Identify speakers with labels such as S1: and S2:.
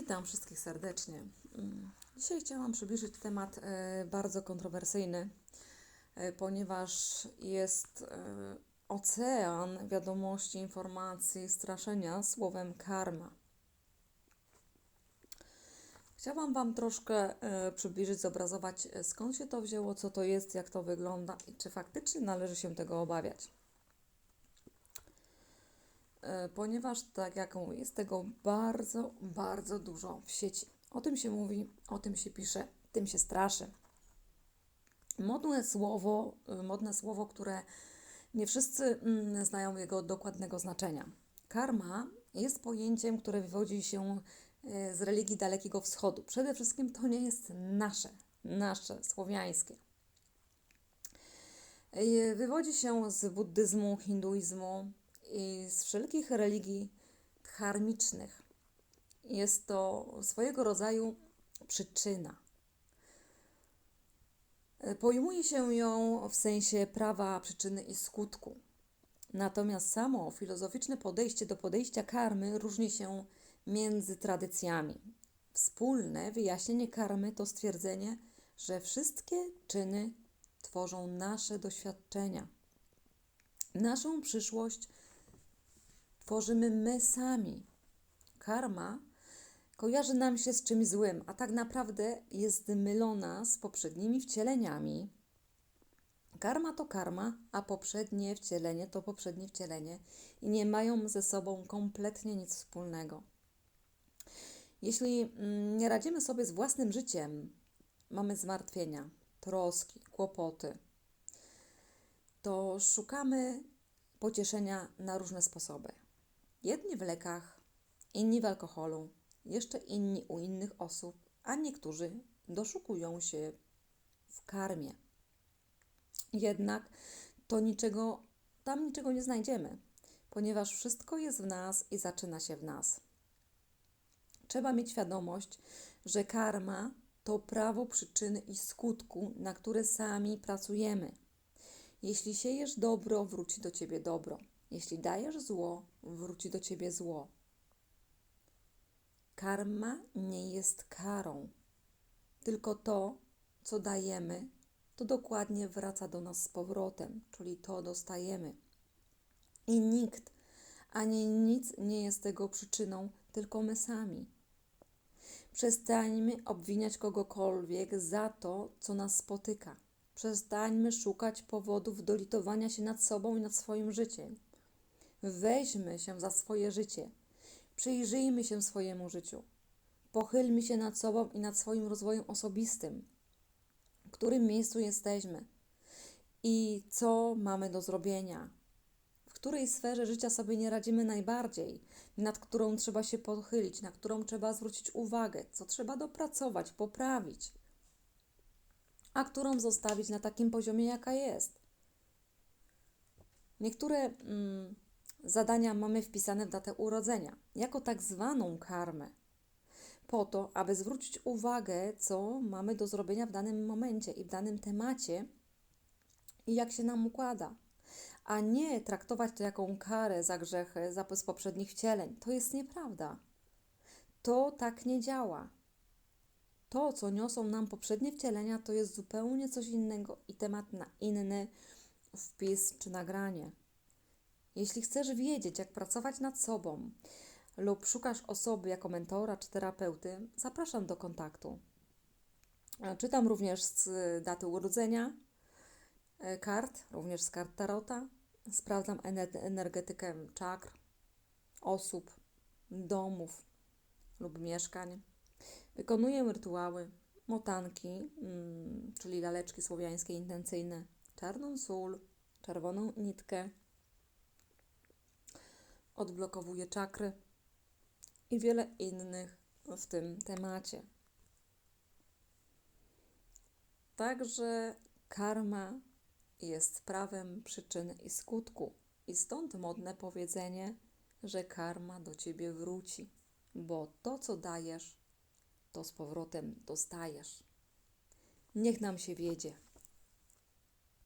S1: Witam wszystkich serdecznie. Mm, Dzisiaj chciałam przybliżyć temat e, bardzo kontrowersyjny, e, ponieważ jest e, ocean wiadomości, informacji, straszenia słowem karma. Chciałam Wam troszkę przybliżyć, zobrazować skąd się to wzięło, co to jest, jak to wygląda i czy faktycznie należy się tego obawiać. E, ponieważ, tak jak mówię, jest tego bardzo, bardzo dużo w sieci. O tym się mówi, o tym się pisze, tym się straszy. Modne słowo, y, modne słowo, które nie wszyscy mm, znają jego dokładnego znaczenia. Karma jest pojęciem, które wywodzi się y, z religii Dalekiego Wschodu. Przede wszystkim to nie jest nasze, nasze, słowiańskie. Wywodzi się z buddyzmu, hinduizmu, i z wszelkich religii dharmicznych. Jest to swojego rodzaju przyczyna. Pojmuje się ją w sensie prawa przyczyny i skutku. Natomiast samo filozoficzne podejście do podejścia karmy różni się między tradycjami. Wspólne wyjaśnienie karmy to stwierdzenie, że wszystkie czyny tworzą nasze doświadczenia. Naszą przyszłość tworzymy my sami. Karma kojarzy nam się z czymś złym, a tak naprawdę jest mylona z poprzednimi wcieleniami. Karma to karma, a poprzednie wcielenie to poprzednie wcielenie i nie mają ze sobą kompletnie nic wspólnego. Jeśli mm, nie radzimy sobie z własnym życiem, mamy zmartwienia, troski, kłopoty, to szukamy pocieszenia na różne sposoby. Jedni w lekach, inni w alkoholu, jeszcze inni u innych osób, a niektórzy doszukują się w karmie. Jednak to niczego, tam niczego nie znajdziemy, ponieważ wszystko jest w nas i zaczyna się w nas. Trzeba mieć świadomość, że karma to prawo przyczyny i skutku, na które sami pracujemy. Jeśli siejesz dobro, wróci do ciebie dobro. Jeśli dajesz zło, wróci do ciebie zło. Karma nie jest karą, tylko to, co dajemy, to dokładnie wraca do nas z powrotem, czyli to dostajemy. I nikt ani nic nie jest tego przyczyną, tylko my sami. Przestańmy obwiniać kogokolwiek za to, co nas spotyka. Przestańmy szukać powodów do litowania się nad sobą i nad swoim życiem. Weźmy się za swoje życie. Przyjrzyjmy się swojemu życiu. Pochylmy się nad sobą i nad swoim rozwojem osobistym. W którym miejscu jesteśmy i co mamy do zrobienia. W której sferze życia sobie nie radzimy najbardziej, nad którą trzeba się pochylić, na którą trzeba zwrócić uwagę, co trzeba dopracować, poprawić, a którą zostawić na takim poziomie, jaka jest. Niektóre mm, zadania mamy wpisane w datę urodzenia, jako tak zwaną karmę, po to, aby zwrócić uwagę, co mamy do zrobienia w danym momencie i w danym temacie i jak się nam układa, a nie traktować to jako karę za grzechy, za z poprzednich wcieleń. To jest nieprawda. To tak nie działa. To, co niosą nam poprzednie wcielenia, to jest zupełnie coś innego i temat na inny wpis czy nagranie. Jeśli chcesz wiedzieć, jak pracować nad sobą lub szukasz osoby jako mentora czy terapeuty, zapraszam do kontaktu. Czytam również z daty urodzenia e, kart, również z kart tarota. Sprawdzam ener- energetykę czakr, osób, domów lub mieszkań. Wykonuję rytuały, motanki, mm, czyli laleczki słowiańskie intencyjne, czarną sól, czerwoną nitkę, odblokowuje czakry i wiele innych w tym temacie. Także karma jest prawem przyczyny i skutku, i stąd modne powiedzenie, że karma do ciebie wróci, bo to, co dajesz, to z powrotem dostajesz. Niech nam się wiedzie.